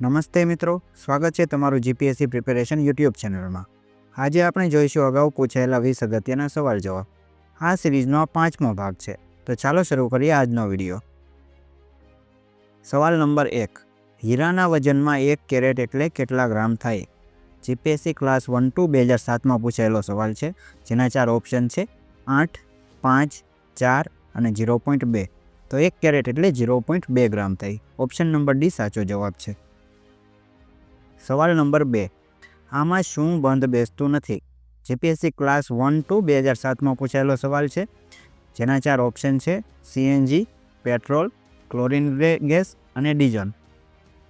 નમસ્તે મિત્રો, સ્વાગત છે તમારું જીપીએસસી પ્રિપેરેશન યુટ્યુબ ચેનલમાં. આજે આપણે જોઈશું અગાઉ પૂછાયેલા વીસ અગત્યના સવાલ જવાબ. આ સિરીઝનો પાંચમો ભાગ છે. તો ચાલો શરૂ કરીએ આજનો વીડિયો. સવાલ નંબર એક. હીરાના વજનમાં એક કેરેટ એટલે કેટલા ગ્રામ થાય? જીપીએસસી ક્લાસ વન ટુ બે હજાર સાતમાં પૂછાયેલો સવાલ છે. જેના ચાર ઓપ્શન છે. આઠ, પાંચ, ચાર અને ઝીરો પોઈન્ટ બે. તો એક કેરેટ એટલે ઝીરો પોઈન્ટ બે ગ્રામ થાય. ઓપ્શન નંબર ડી સાચો જવાબ છે. સવાલ નંબર બે. આમાં શું બંધ બેસતું નથી? જીપીએસસી ક્લાસ વન ટુ બે હજાર સાતમાં પૂછાયેલો સવાલ છે. જેના ચાર ઓપ્શન છે. સીએનજી, પેટ્રોલ, ક્લોરિન ગેસ અને ડીઝલ.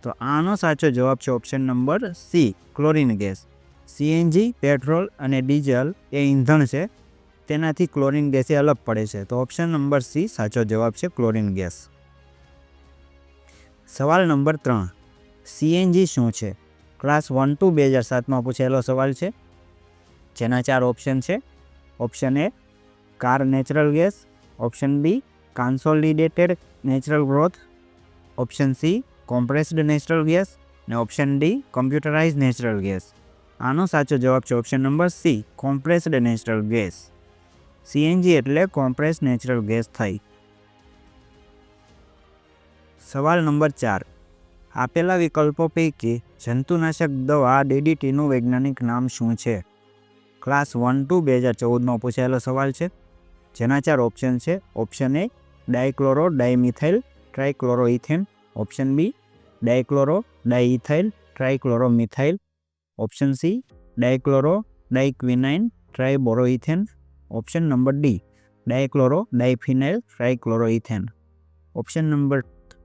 તો આનો સાચો જવાબ છે option number C, chlorine gas. CNG, petrol અને ડીઝલ એ ઈંધણ છે. તેનાથી ક્લોરિન ગેસ એ અલગ પડે છે. તો ઓપ્શન નંબર સી સાચો જવાબ છે ક્લોરિન ગેસ. સવાલ નંબર ત્રણ. સીએનજી શું છે? ક્લાસ વન ટુ બે હજાર સાતમાં પૂછેલો સવાલ છે. જેના ચાર ઓપ્શન છે. Option A car natural gas, option B consolidated natural growth option C compressed natural gas ને option D computerize natural gas આનો સાચો જવાબ છે option number C compressed natural gas CNG એટલે કોમ્પ્રેસ નેચરલ ગેસ થઈ. સવાલ number ચાર. આપેલા વિકલ્પો પૈકી જંતુનાશક દવા ડીડીટીનું વૈજ્ઞાનિક નામ શું છે? ક્લાસ વન ટુ બે હજાર ચૌદમાં પૂછાયેલો સવાલ છે. જેના ચાર ઓપ્શન છે. Option A dichloro dimethyl trichloroethane option B dichloro diethyl trichloromethyl option C dichloro diquinine triboroethane option number D dichloro diphenyl trichloroethane option number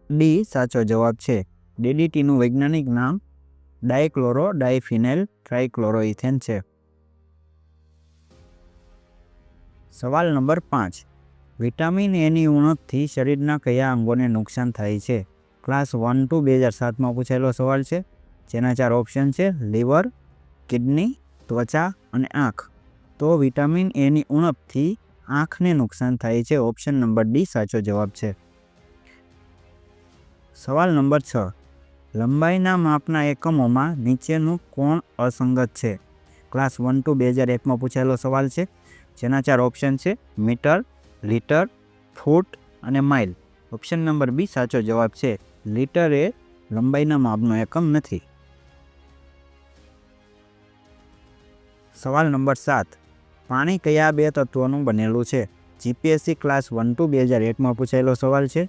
D સાચો જવાબ છે. ડીડીટીનું વૈજ્ઞાનિક નામ ડાયક્લોરો ડાયફિનેલ ટ્રાઇક્લોરોઇથેન છે. સવાલ નંબર પાંચ. વિટામિન એની ઉણપથી શરીરના કયા અંગોને નુકસાન થાય છે? ક્લાસ વન ટુ બે હજાર સાતમાં પૂછાયેલો સવાલ છે. જેના ચાર ઓપ્શન છે, લીવર, કિડની, ત્વચા અને આંખ. તો વિટામિન એની ઉણપથી આંખને નુકસાન થાય છે. ઓપ્શન નંબર ડી સાચો જવાબ છે. સવાલ નંબર છ. લંબાઈના માપના એકમોમાં નીચેનું કોણ અસંગત છે? ક્લાસ વન ટુ બે હજાર એકમાં પૂછાયેલો સવાલ છે. જેના ચાર ઓપ્શન છે. મીટર, લીટર, ફૂટ અને માઇલ. ઓપ્શન નંબર બી સાચો જવાબ છે. લીટર એ લંબાઈના માપનો એકમ નથી. સવાલ નંબર સાત. પાણી કયા બે તત્વોનું બનેલું છે? જીપીએસસી ક્લાસ વન ટુ બે હજાર એકમાં પૂછાયેલો સવાલ છે.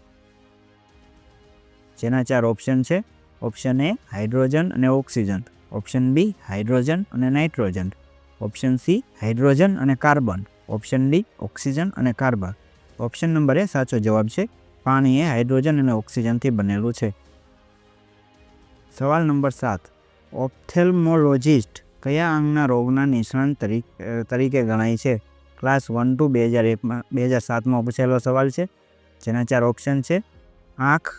જેના ચાર ઓપ્શન છે. ઓપ્શન એ હાઇડ્રોજન અને ઓક્સિજન ઓપ્શન બી હાઇડ્રોજન અને નાઇટ્રોજન ઓપ્શન સી હાઇડ્રોજન અને કાર્બન ઓપ્શન ડી ઓક્સિજન અને કાર્બન ઓપ્શન નંબર એ સાચો જવાબ છે. પાણી એ હાઇડ્રોજન અને ઓક્સિજનથી બનેલું છે. સવાલ નંબર સાત. ઓપ્થેલ્મોલોજિસ્ટ કયા અંગના રોગના નિષ્ણાંત તરીકે તરીકે ગણાય છે? ક્લાસ વન ટુ બે હજાર એકમાં બે હજાર સાતમાં પૂછેલો સવાલ છે. જેના ચાર ઓપ્શન છે. આંખ,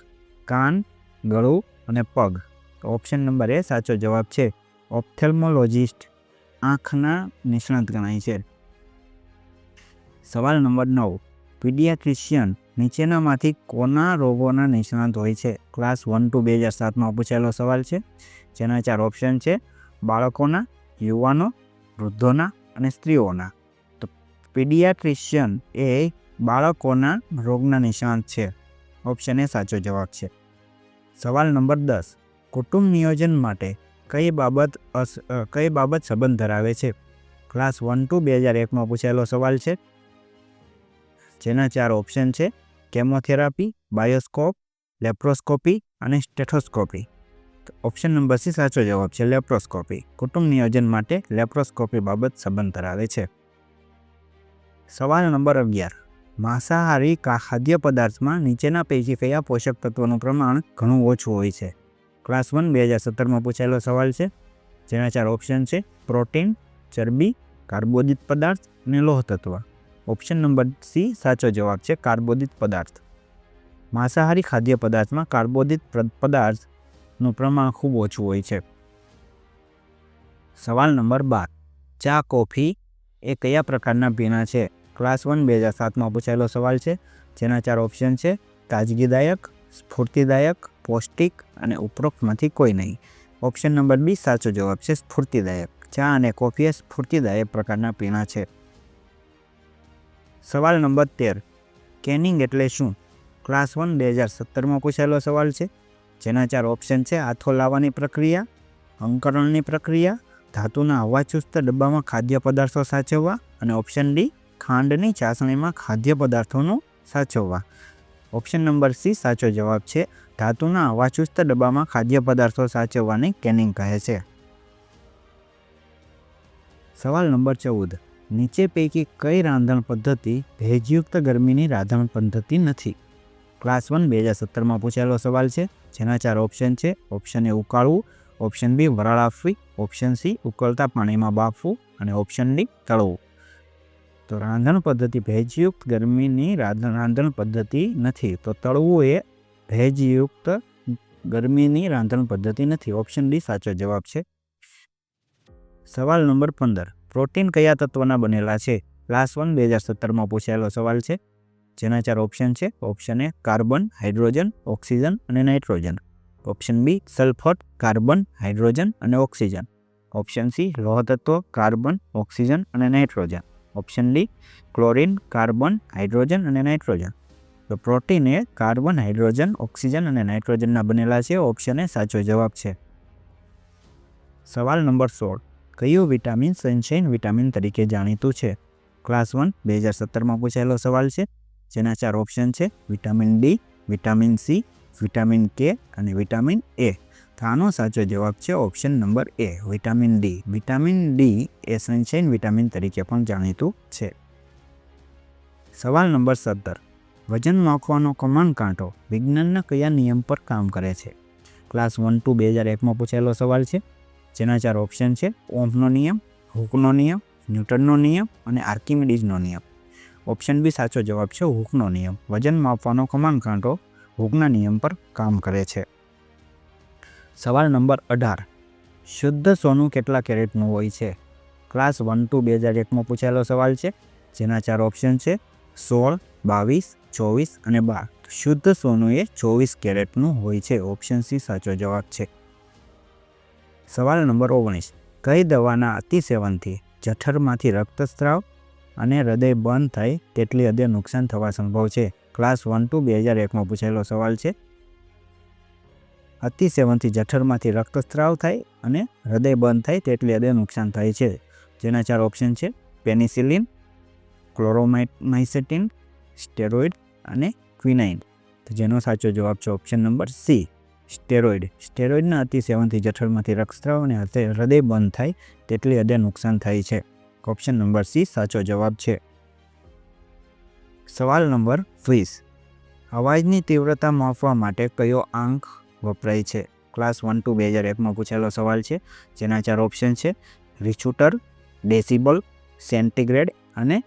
કાન, ગળું અને પગ. તો ઓપ્શન નંબર એ સાચો જવાબ છે ઓપ્થેલ્મોલોજિસ્ટ આંખના નિષ્ણાત ગણાય છે. સવાલ નંબર નવ. પીડિયાટ્રિશિયન નીચેનામાંથી કોના રોગોના નિષ્ણાત હોય છે? ક્લાસ વન ટુ બે હજાર સાતમાં પૂછાયેલો સવાલ છે. જેના ચાર ઓપ્શન છે બાળકોના, યુવાનો, વૃદ્ધોના અને સ્ત્રીઓના. તો પીડિયાટ્રિશિયન એ બાળકોના રોગના નિષ્ણાત છે. ઓપ્શન એ સાચો જવાબ છે. સવાલ નંબર દસ. કુટુંબ નિયોજન માટે કઈ બાબત કઈ બાબત સંબંધ ધરાવે છે? ક્લાસ વન ટુ બે હજાર એકમાં પૂછાયેલો સવાલ છે. જેના ચાર ઓપ્શન છે. કેમોથેરાપી, બાયોસ્કોપ, લેપ્રોસ્કોપી અને સ્ટેથોસ્કોપી. ઓપ્શન નંબર સી સાચો જવાબ છે, લેપ્રોસ્કોપી. કુટુંબ નિયોજન માટે લેપ્રોસ્કોપી બાબત સંબંધ ધરાવે છે. સવાલ નંબર અગિયાર. માંસાહારી ખાદ્ય પદાર્થમાં નીચેના પૈકી કયા પોષક તત્વોનું પ્રમાણ ઘણું ઓછું હોય છે. ક્લાસ વન, બે હજાર સત્તરમાં પૂછાયેલો સવાલ છે. જેના ચાર ઓપ્શન છે. પ્રોટીન, ચરબી, કાર્બોદિત પદાર્થ અને લોહ તત્વ. ઓપ્શન નંબર સી, સાચો જવાબ છે, કાર્બોદિત પદાર્થ. માંસાહારી ખાદ્ય પદાર્થમાં કાર્બોદિત પદાર્થનું પ્રમાણ ખૂબ ઓછું હોય છે. સવાલ નંબર બાર. ચા, કોફી એ કયા પ્રકારના પીણા છે? ક્લાસ વન બે હજાર સાતમાં પૂછાયેલો સવાલ છે. જેના ચાર ઓપ્શન છે. તાજગીદાયક, સ્ફૂર્તિદાયક, પૌષ્ટિક અને ઉપરોક્તમાંથી કોઈ નહીં. ઓપ્શન નંબર બી સાચો જવાબ છે, સ્ફૂર્તિદાયક. ચા અને કોફી એ સ્ફૂર્તિદાયક પ્રકારના પીણા છે. સવાલ નંબર તેર. કેનિંગ એટલે શું? ક્લાસ વન બે હજાર સત્તરમાં પૂછાયેલો સવાલ છે. જેના ચાર ઓપ્શન છે હાથો લાવવાની પ્રક્રિયા, અંકરણની પ્રક્રિયા, ધાતુના હવાચુસ્ત ડબ્બામાં ખાદ્ય પદાર્થો સાચવવા અને ઓપ્શન ડી ખાંડની ચાસણીમાં ખાદ્ય પદાર્થોનું સાચવવા. ઓપ્શન નંબર સી, સાચો જવાબ છે. ધાતુના અવાચુસ્ત ડબ્બામાં ખાદ્ય પદાર્થો સાચવવાને કેનિંગ કહે છે. સવાલ નંબર ચૌદ. નીચે પૈકી કઈ રાંધણ પદ્ધતિ ભેજયુક્ત ગરમીની રાંધણ પદ્ધતિ નથી? ક્લાસ વન, બે હજાર સત્તરમાં પૂછાયેલો સવાલ છે. જેના ચાર ઓપ્શન છે. ઓપ્શન એ ઉકાળવું, ઓપ્શન બી વરાળ આપવી, ઓપ્શન સી ઉકળતા પાણીમાં બાફવું, અને ઓપ્શન ડી તળવું. તો રાંધણ પદ્ધતિ ભેજયુક્ત ગરમીની રાંધણ પદ્ધતિ નથી. તો તળવું એ ભેજયુક્ત ગરમીની રાંધણ પદ્ધતિ નથી. ઓપ્શન ડી સાચો જવાબ છે. સવાલ નંબર પંદર. પ્રોટીન કયા તત્વના બનેલા છે? ક્લાસ વન બે હજાર સત્તરમાં પૂછાયેલો સવાલ છે. જેના ચાર ઓપ્શન છે. Option A carbon, hydrogen, oxygen અને nitrogen. Option B, sulphur, carbon, hydrogen અને ઓક્સિજન. ઓપ્શન સી લોહ કાર્બન, ઓક્સિજન અને nitrogen. Option D, chlorine, carbon, hydrogen અને નાઇટ્રોજન. તો પ્રોટીન એ કાર્બન, હાઇડ્રોજન, ઓક્સિજન અને નાઇટ્રોજનના બનેલા છે. ઓપ્શન એ સાચો જવાબ છે. સવાલ નંબર સોળ. કયું વિટામિન સનશાઇન વિટામિન તરીકે જાણીતું છે? ક્લાસ વન, બે હજાર સત્તરમાં પૂછાયેલો સવાલ છે. જેના ચાર ઓપ્શન છે. Vitamin D, vitamin C, vitamin K અને વિટામિન એ. આનો સાચો જવાબ છે option number A vitamin D vitamin D A sunshine vitamin તરીકે પણ જાણીતું છે. સવાલ નંબર સત્તર. વજન માપવાનો કમાન કાંટો વિજ્ઞાનના કયા નિયમ પર કામ કરે છે? ક્લાસ વન ટુ બે હજાર એકમાં પૂછેલો સવાલ છે. જેના ચાર ઓપ્શન છે ઓમ્ફનો નિયમ, હુકનો નિયમ, ન્યૂટનનો નિયમ અને આર્કિમિડીઝનો નિયમ. ઓપ્શન બી સાચો જવાબ છે, હુકનો નિયમ. વજન માપવાનો કમાન કાંટો હુકના નિયમ પર કામ કરે છે. સવાલ નંબર અઢાર. શુદ્ધ સોનું કેટલા કેરેટનું હોય છે? ક્લાસ વન ટુ બે હજાર એકમાં પૂછાયેલો સવાલ છે, જેના ચાર ઓપ્શન છે, સોળ, બાવીસ, ચોવીસ અને બાર. શુદ્ધ સોનું એ ચોવીસ કેરેટનું હોય છે, ઓપ્શન સી સાચો જવાબ છે. સવાલ નંબર ઓગણીસ. કઈ દવાના અતિસેવનથી જઠરમાંથી રક્તસ્રાવ અને હૃદય બંધ થાય તેટલી હદે નુકસાન થવા સંભવ છે? ક્લાસ વન ટુ બે હજાર એકમાં પૂછાયેલો સવાલ છે અતિસેવનથી જઠરમાંથી રક્તસ્રાવ થાય અને હૃદય બંધ થાય તેટલી હદે નુકસાન થાય છે. જેના ચાર ઓપ્શન છે, પેનિસિલિન ક્લોરોમાઇસેટિન સ્ટેરોઇડ અને ક્વિનાઇન. તો જેનો સાચો જવાબ છે ઓપ્શન નંબર સી, સ્ટેરોઇડ. સ્ટેરોઇડના અતિસેવનથી જઠરમાંથી રક્તસ્રાવ અને હૃદય બંધ થાય તેટલી હદે નુકસાન થાય છે. ઓપ્શન નંબર સી સાચો જવાબ છે. સવાલ નંબર વીસ. અવાજની તીવ્રતા માપવા માટે કયો આંક વપરાય છે. ક્લાસ વન ટુ બે હજાર એકમાં પૂછેલો સવાલ છે, જેના ચાર ઓપ્શન છે રિચુટર ડેસિબલ સેન્ટીગ્રેડ અને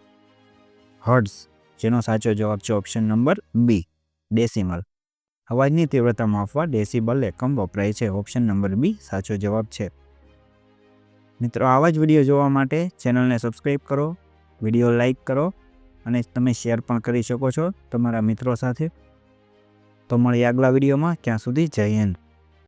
હર્ડ્સ જેનો સાચો જવાબ છે ઓપ્શન નંબર બી ડેસિમલ અવાજની તીવ્રતા માપવા ડેસિબલ એકમ વપરાય છે. ઓપ્શન નંબર બી સાચો જવાબ છે. મિત્રો, આવા જ વીડિયો જોવા માટે ચેનલને સબસ્ક્રાઈબ કરો વીડિયો લાઈક કરો અને તમે શેર પણ કરી શકો છો તમારા મિત્રો સાથે. તો મળીએ આગલા વિડીયોમાં. ક્યાં સુધી જય હિન્દ.